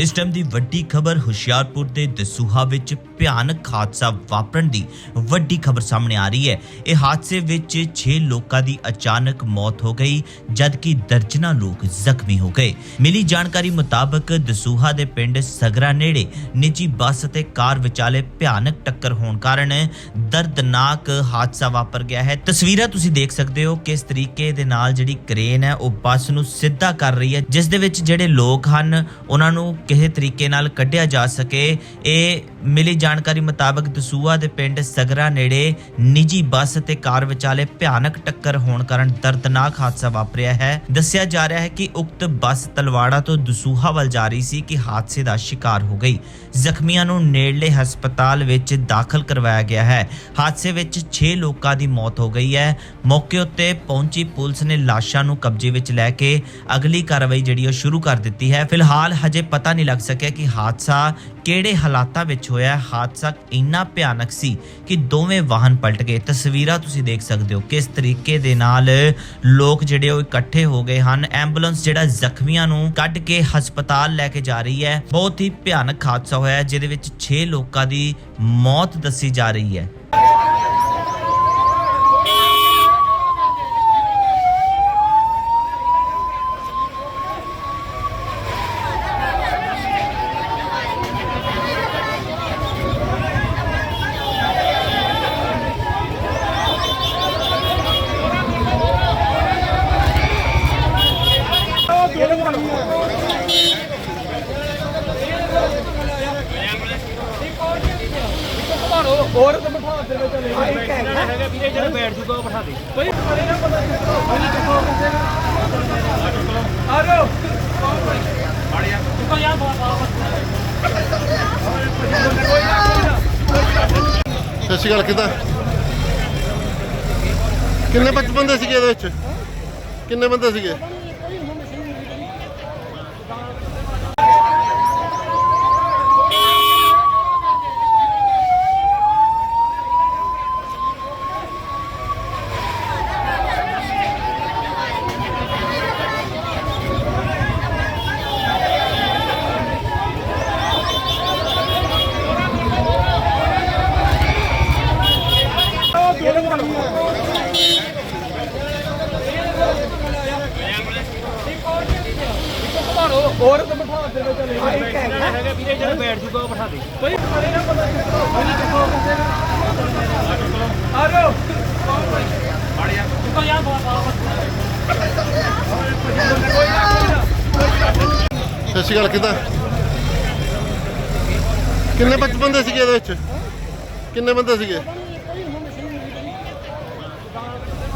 ਇਸ ਟਾਈਮ ਦੀ ਵੱਡੀ ਖਬਰ ਹੁਸ਼ਿਆਰਪੁਰ ਦੇ ਦਸੂਹਾ ਵਿੱਚ ਭਿਆਨਕ ਹਾਦਸਾ ਵਾਪਰਨ ਦੀ ਵੱਡੀ ਖਬਰ ਸਾਹਮਣੇ ਆ ਰਹੀ ਹੈ। ਇਹ ਹਾਦਸੇ ਵਿੱਚ 6 ਲੋਕਾਂ ਦੀ ਅਚਾਨਕ ਮੌਤ ਹੋ ਗਈ, ਜਦਕਿ ਦਰਜਨਾਂ ਲੋਕ ਜ਼ਖਮੀ ਹੋ ਗਏ। ਮਿਲੀ ਜਾਣਕਾਰੀ ਮੁਤਾਬਕ ਦਸੂਹਾ ਦੇ ਪਿੰਡ ਸਗਰਾ ਨੇੜੇ ਨਿੱਜੀ ਬੱਸ ਅਤੇ ਕਾਰ ਵਿਚਾਲੇ ਭਿਆਨਕ ਟੱਕਰ ਹੋਣ ਕਾਰਨ ਦਰਦਨਾਕ ਹਾਦਸਾ ਵਾਪਰ ਗਿਆ ਹੈ। ਤਸਵੀਰਾਂ ਤੁਸੀਂ ਦੇਖ ਸਕਦੇ ਹੋ ਕਿਸ ਤਰੀਕੇ ਦੇ ਨਾਲ ਜਿਹੜੀ ਕ੍ਰੇਨ ਹੈ, ਉਹ ਬੱਸ ਨੂੰ ਸਿੱਧਾ ਕਰ ਰਹੀ ਹੈ, ਜਿਸ ਦੇ ਵਿੱਚ ਜਿਹੜੇ ਲੋਕ ਹਨ, ਉਹਨਾਂ ਨੂੰ ਕਿਸੇ ਤਰੀਕੇ ਨਾਲ ਕੱਢਿਆ ਜਾ ਸਕੇ, ਇਹ ਮਿਲੀ ਜਾਣਕਾਰੀ ਮੁਤਾਬਕ ਦਸੂਹਾ ਦੇ ਪਿੰਡ ਸਗਰਾ ਨੇੜੇ ਨਿੱਜੀ ਬੱਸ ਤੇ ਕਾਰ ਵਿਚਾਲੇ ਭਿਆਨਕ ਟੱਕਰ ਹੋਣ ਕਾਰਨ ਦਰਦਨਾਕ ਹਾਦਸਾ ਵਾਪਰਿਆ ਹੈ। ਦੱਸਿਆ ਜਾ ਰਿਹਾ ਹੈ ਕਿ ਉਕਤ ਬੱਸ ਤਲਵਾੜਾ ਤੋਂ ਦਸੂਹਾ ਵੱਲ ਜਾ ਰਹੀ ਸੀ ਕਿ ਹਾਦਸੇ ਦਾ ਸ਼ਿਕਾਰ ਹੋ ਗਈ। ਜ਼ਖਮੀਆਂ ਨੂੰ ਨੇੜਲੇ ਹਸਪਤਾਲ ਵਿੱਚ ਦਾਖਲ ਕਰਵਾਇਆ ਗਿਆ ਹੈ। ਹਾਦਸੇ ਵਿੱਚ 6 ਲੋਕਾਂ ਦੀ ਮੌਤ ਹੋ ਗਈ ਹੈ। ਮੌਕੇ ਉੱਤੇ ਪਹੁੰਚੀ ਪੁਲਿਸ ਨੇ ਲਾਸ਼ਾਂ ਨੂੰ ਕਬਜ਼ੇ ਵਿੱਚ ਲੈ ਕੇ ਅਗਲੀ ਕਾਰਵਾਈ ਜਿਹੜੀ ਉਹ ਸ਼ੁਰੂ ਕਰ ਦਿੱਤੀ ਹੈ। ਫਿਲਹਾਲ ਹਜੇ ਪਤਾ ਨਹੀਂ ਲੱਗ ਸਕਿਆ ਕਿ ਹਾਦਸਾ ਕਿਹੜੇ ਹਾਲਾਤਾਂ ਵਿੱਚ ਹੋਇਆ। ਹਾਦਸਾ ਇੰਨਾ ਭਿਆਨਕ ਸੀ ਕਿ ਦੋਵੇਂ ਵਾਹਨ ਪਲਟ ਗਏ। ਤਸਵੀਰਾਂ ਤੁਸੀਂ ਦੇਖ ਸਕਦੇ ਹੋ ਕਿਸ ਤਰੀਕੇ ਦੇ ਨਾਲ ਲੋਕ ਜਿਹੜੇ ਉਹ ਇਕੱਠੇ ਹੋ ਗਏ ਹਨ। ਐਂਬੂਲੈਂਸ ਜਿਹੜਾ ਜ਼ਖਮੀਆਂ ਨੂੰ ਕੱਢ ਕੇ ਹਸਪਤਾਲ ਲੈ ਕੇ ਜਾ ਰਹੀ ਹੈ। ਬਹੁਤ ਹੀ ਭਿਆਨਕ ਹਾਦਸਾ ਹੋਇਆ ਜਿਹਦੇ ਵਿੱਚ 6 ਲੋਕਾਂ ਦੀ ਮੌਤ ਦੱਸੀ ਜਾ ਰਹੀ ਹੈ। ਔਰਤ ਬਿਠਾ ਦੇ ਵਿੱਚ ਚਲੇ ਗਏ ਹੈਗਾ ਵੀਰੇ ਜਿਹੜਾ ਬੈਠ ਜੂਗਾ ਉਹ ਬਿਠਾ ਦੇ। ਕੋਈ ਪਰੇ ਨਾ ਪਤਾ ਆ ਜਾਓ ਆੜਿਆ ਯਾਰ ਸਤਿ ਸ਼੍ਰੀ ਅਕਾਲ ਕਿਦਾਂ? ਕਿੰਨੇ ਬੱਚ ਬੰਦੇ ਸੀਗੇ ਇਹਦੇ ਵਿੱਚ? ਕਿੰਨੇ ਬੰਦੇ ਸੀਗੇ? ਔਰਤ ਬਿਠਾ ਦੇ ਵਿੱਚ ਚਲੇ ਗਏ। ਹੈਗਾ। ਵੀਰੇ ਜਿਹੜਾ ਬੈਠ ਜੂਗਾ ਉਹ ਬਿਠਾ ਦੇ। ਕੋਈ ਪਰੇ ਨਾ ਪਤਾ ਆ ਜਾਓ। ਆੜਿਆ ਯਾਰ ਸਤਿ ਸ਼੍ਰੀ ਅਕਾਲ ਕਿਦਾਂ? ਕਿੰਨੇ ਬੱਚ ਬੰਦੇ ਸੀਗੇ ਇਹਦੇ ਵਿੱਚ? ਕਿੰਨੇ ਬੰਦੇ ਸੀਗੇ?